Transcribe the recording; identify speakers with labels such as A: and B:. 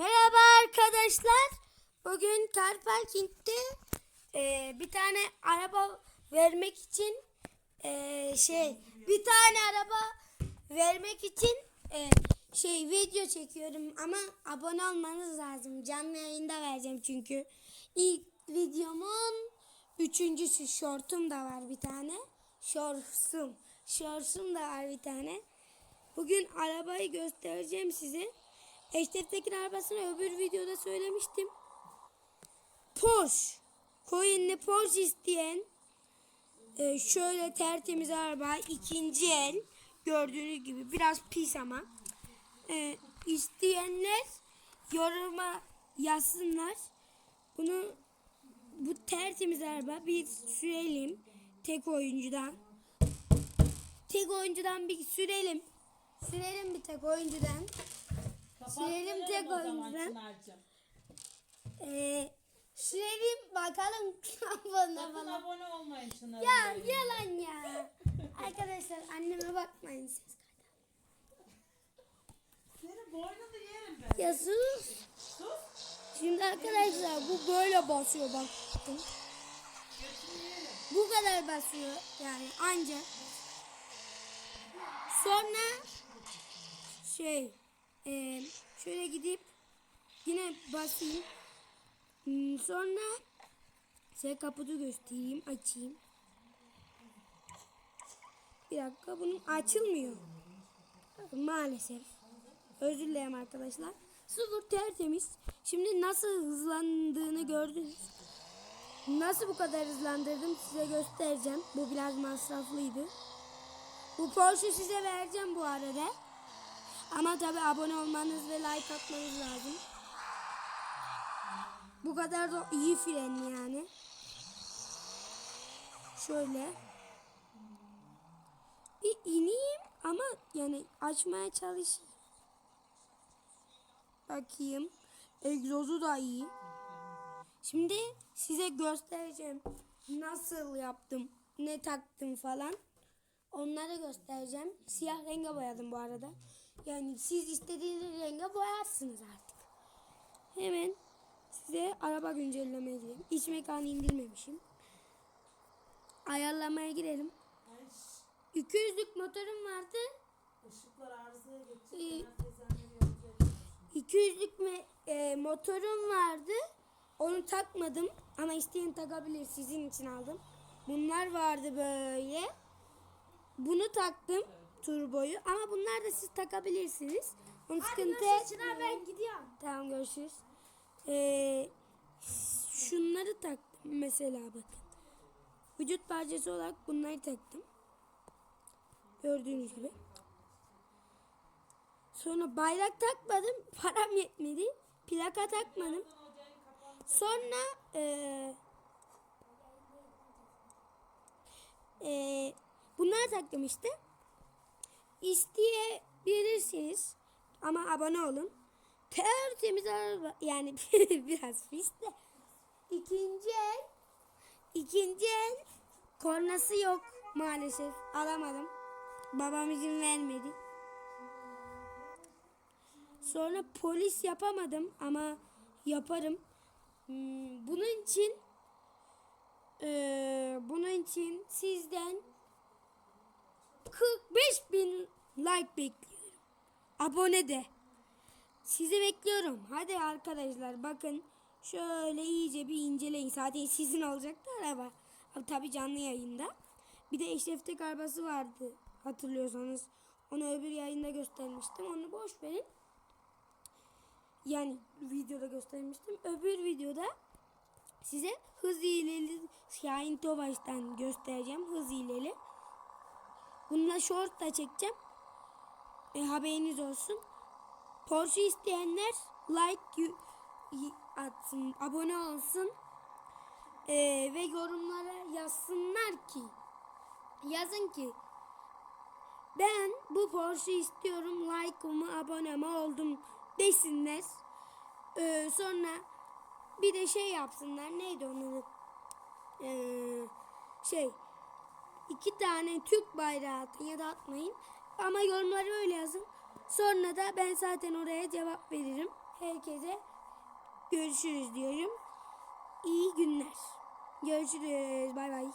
A: Merhaba arkadaşlar. Bugün car parking'de e, bir tane araba vermek için e, şey bir tane araba vermek için e, şey video çekiyorum ama abone olmanız lazım. Canlı yayında vereceğim çünkü. İlk videomun üçüncüsü shortum da var bir tane. Shortsum. Shortsum da var bir tane. Bugün arabayı göstereceğim size. Eşref Tekin arabasını öbür videoda söylemiştim. Porsche. Coin'li Porsche isteyen e, şöyle tertemiz araba ikinci el gördüğünüz gibi biraz pis ama e, isteyenler yoruma yazsınlar. Bunu bu tertemiz araba bir sürelim tek oyuncudan. Tek oyuncudan bir sürelim. Sürelim bir tek oyuncudan. Sürelim tek oyuncudan. Ee, sürelim bakalım abone
B: Sakın
A: bana.
B: abone olmayın şuna.
A: Ya yalan ya. Arkadaşlar anneme bakmayın siz.
B: Senin boynunu yerim ben.
A: Ya sus.
B: Sus.
A: Şimdi arkadaşlar bu böyle basıyor bak.
B: Götünü yerim.
A: Bu kadar basıyor yani anca. Sonra şey e, şöyle gidip yine basayım. Hmm, Sonra size kaputu göstereyim açayım. Bir dakika bunun açılmıyor. Maalesef. Özür dilerim arkadaşlar. Sıfır tertemiz. Şimdi nasıl hızlandığını gördünüz. Nasıl bu kadar hızlandırdım size göstereceğim. Bu biraz masraflıydı. Bu Porsche size vereceğim bu arada. Ama tabi abone olmanız ve like atmanız lazım. Bu kadar da iyi fren yani. Şöyle. Bir ineyim ama yani açmaya çalışayım. Bakayım. Egzozu da iyi. Şimdi size göstereceğim nasıl yaptım, ne taktım falan. Onları göstereceğim. Siyah renge boyadım bu arada. Yani siz istediğiniz renge boyarsınız artık. Hemen size araba güncelleme edeyim. İç mekanı indirmemişim. Ayarlamaya girelim.
B: Ay,
A: 200'lük motorum vardı.
B: ışıklar arızaya geçecek. Yapacak.
A: 200'lük me- e, motorum vardı. Onu takmadım ama isteyen takabilir. Sizin için aldım. Bunlar vardı böyle. Bunu taktım turboyu ama bunlar da siz takabilirsiniz. Onu sıkıntı
C: ben gidiyorum.
A: Tamam görüşürüz. Ee, şunları taktım mesela bakın. Vücut parçası olarak bunları taktım. Gördüğünüz gibi. Sonra bayrak takmadım. Param yetmedi. Plaka takmadım. Sonra eee eee bunları taktım işte. İsteyebilirsiniz. Ama abone olun. Tertemiz araba. Yani biraz pis de. İkinci el. ikinci el. Kornası yok maalesef. Alamadım. Babam izin vermedi. Sonra polis yapamadım ama yaparım. Hmm, bunun için bunun için sizden like bekliyorum. Abone de. Sizi bekliyorum. Hadi arkadaşlar bakın. Şöyle iyice bir inceleyin. Zaten sizin olacaktı araba. Ama tabii canlı yayında. Bir de Eşref Tek arabası vardı. Hatırlıyorsanız. Onu öbür yayında göstermiştim. Onu boş verin. Yani videoda göstermiştim. Öbür videoda size hız hileli Şahin Tobaş'tan göstereceğim. Hız hileli. Bununla short da çekeceğim. E, haberiniz olsun. Porsche isteyenler like atsın, abone olsun. E, ve yorumlara yazsınlar ki yazın ki ben bu Porsche istiyorum like'ımı aboneme oldum desinler. E, sonra bir de şey yapsınlar neydi onun e, şey iki tane Türk bayrağı ya da atmayın. Ama yorumları öyle yazın. Sonra da ben zaten oraya cevap veririm. Herkese görüşürüz diyorum. İyi günler. Görüşürüz. Bay bay.